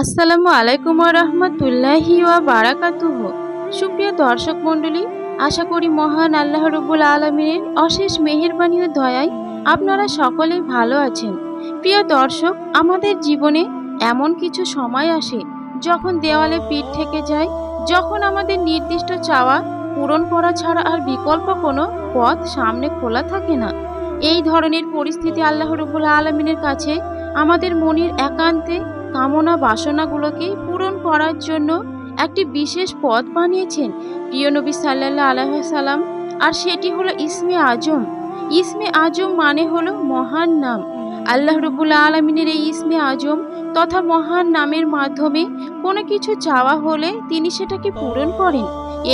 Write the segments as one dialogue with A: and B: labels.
A: আসসালামু আলাইকুম রহমতুল্লাহি বারাকাতুহ। সুপ্রিয় দর্শক মণ্ডলী, আশা করি মহান আল্লাহ রবুল আলমিনের অশেষ মেহেরবানি ও দয়ায় আপনারা সকলেই ভালো আছেন। প্রিয় দর্শক, আমাদের জীবনে এমন কিছু সময় আসে যখন দেওয়ালে পিঠ থেকে যায়, যখন আমাদের নির্দিষ্ট চাওয়া পূরণ করা ছাড়া আর বিকল্প কোনো পথ সামনে খোলা থাকে না। এই ধরনের পরিস্থিতি আল্লাহ রবুল আলমিনের কাছে আমাদের মনের একান্তে কামনা বাসনাগুলোকে পূরণ করার জন্য একটি বিশেষ পথ বানিয়েছেন প্রিয় নবী সাল্লাহ আলহাম আর সেটি হলো ইসমে আজম। ইসমে আজম মানে হলো মহান নাম। আল্লাহ রবুল্লা আলমিনের এই ইসমে আজম তথা মহান নামের মাধ্যমে কোনো কিছু চাওয়া হলে তিনি সেটাকে পূরণ করেন।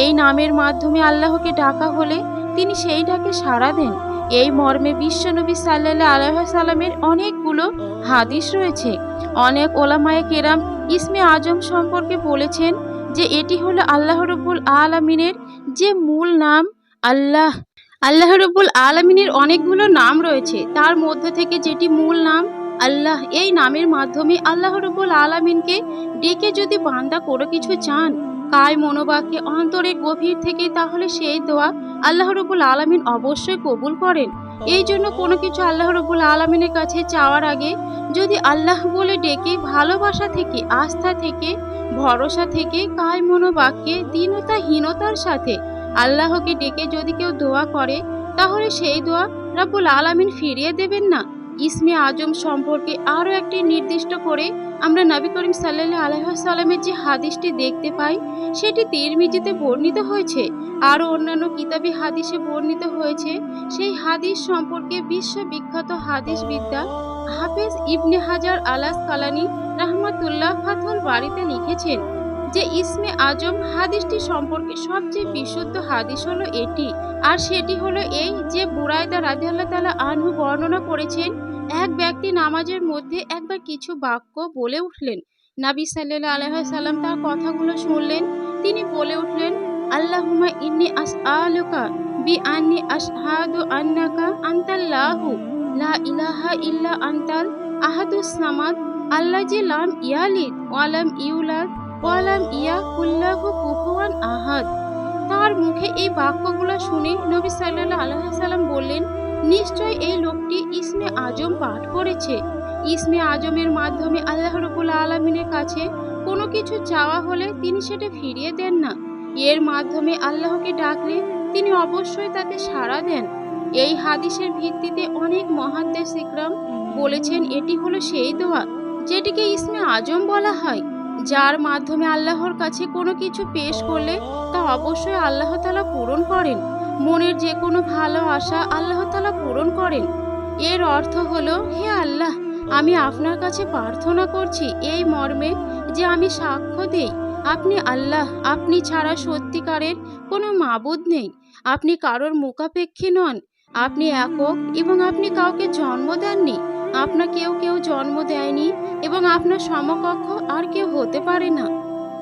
A: এই নামের মাধ্যমে আল্লাহকে ডাকা হলে তিনি সেই ডাকে সাড়া দেন। এই মর্মে বিশ্বনবী সাল্লাহ আলহামের অনেকগুলো হাদিস রয়েছে। অনেক ওলামায়ে কেরাম ইসমে আজম সম্পর্কে বলেছেন যে এটি হলো আল্লাহ রব্বুল আলমিনের যে মূল নাম আল্লাহ। আল্লাহ রব্বুল আলমিনের অনেকগুলো নাম রয়েছে। তার মধ্যে থেকে যেটি মূল নাম আল্লাহ, এই নামের মাধ্যমে আল্লাহ রব্বুল আলমিনকে ডেকে যদি বান্দা কোনো কিছু চান কায় মনোবাক্যে অন্তরের গভীর থেকে তাহলে সেই দোয়া আল্লাহ রব্বুল আলমিন অবশ্যই কবুল করেন। এই জন্য কোনো কিছু আল্লাহ রব্বুল আলমিনের কাছে চাওয়ার আগে যদি আল্লাহ বলে ডেকে ভালোবাসা থেকে, আস্থা থেকে, ভরসা থেকে, কায় মনোবাক্যে দীনতা হীনতার সাথে আল্লাহকে ডেকে যদি কেউ দোয়া করে, তাহলে সেই দোয়া রাব্বুল আলামিন ফিরিয়ে দেবেন না। ইসমে আজম সম্পর্কে আরও একটি নির্দিষ্ট করে আমরা নবী করিম সাল্লাহ আলহামের যে হাদিসটি দেখতে পাই, সেটি তিরমিজিতে বর্ণিত হয়েছে। আরও অন্যান্য কিতাবি হাদিসে বর্ণিত হয়েছে, সেই হাদিস সম্পর্কে বিশ্ববিখ্যাত হাদিস বিদ্যা হাফেজ ইবনে হাজার আলাস কালানি রাহমাতুল্লাহ ফাথুল বাড়িতে লিখেছেন যে, ইসমে আজম হাদিসটি সম্পর্কে সবচেয়ে বিশুদ্ধ হাদিস হলো এটি। আর সেটি হলো এই যে বুরাইদা রাজিয়াল্লাহ তালা আনহু বর্ণনা করেছেন এক ব্যক্তি নামাজের মধ্যে একবার কিছু বাক্য বলে উঠলেন। নাবি সাল্লাহ আলহ সাল্লাম তার কথাগুলো শুনলেন। তিনি বলে উঠলেন আল্লাহুমা ইন্নি আস আলুকা বি আন্নি আশহাদু আন্নাকা আন্তাল্লাহু লা ইলাহা ইল্লা আন্তাল আহাদুস সামাদ আল্লাহ যে লাম ইয়ালিদ ওয়ালাম ইউলাদ ওয়ালাম ইয়া কুল্লাহু কুফুয়ান আহাদ। মুখে এই বাক্যগুলো শুনে নবী সাল্লাল্লাহু আলাইহি সাল্লাম বললেন, নিশ্চয় এই লোকটি ইসমে আজম পাঠ করেছে। ইসমে আজমের মাধ্যমে আল্লাহ রবুল আলমিনের কাছে কোনো কিছু চাওয়া হলে তিনি সেটা ফিরিয়ে দেন না। এর মাধ্যমে আল্লাহকে ডাকলে তিনি অবশ্যই তাতে সাড়া দেন। এই হাদিসের ভিত্তিতে অনেক মহাদ্দেশ ইকরাম বলেছেন, এটি হলো সেই দোয়া যেটিকে ইসমে আজম বলা হয়, যার মাধ্যমে আল্লাহর কাছে কোনো কিছু পেশ করলে তা অবশ্যই আল্লাহ তালা পূরণ করেন। মনের যে কোনো ভালো আশা আল্লাহ তালা পূরণ করেন। এর অর্থ হলো, হে আল্লাহ, আমি আপনার কাছে প্রার্থনা করছি এই মর্মে যে আমি সাক্ষ্য দেই। আপনি আল্লাহ, আপনি ছাড়া সত্যিকারের কোনো মাবুদ নেই। আপনি কারোর মুখাপেক্ষী নন। আপনি একক এবং আপনি কাউকে জন্ম দেননি। আপনার কেউ কেউ জন্ম দেয়নি এবং আপনার সমকক্ষ আর কেউ হতে পারে না।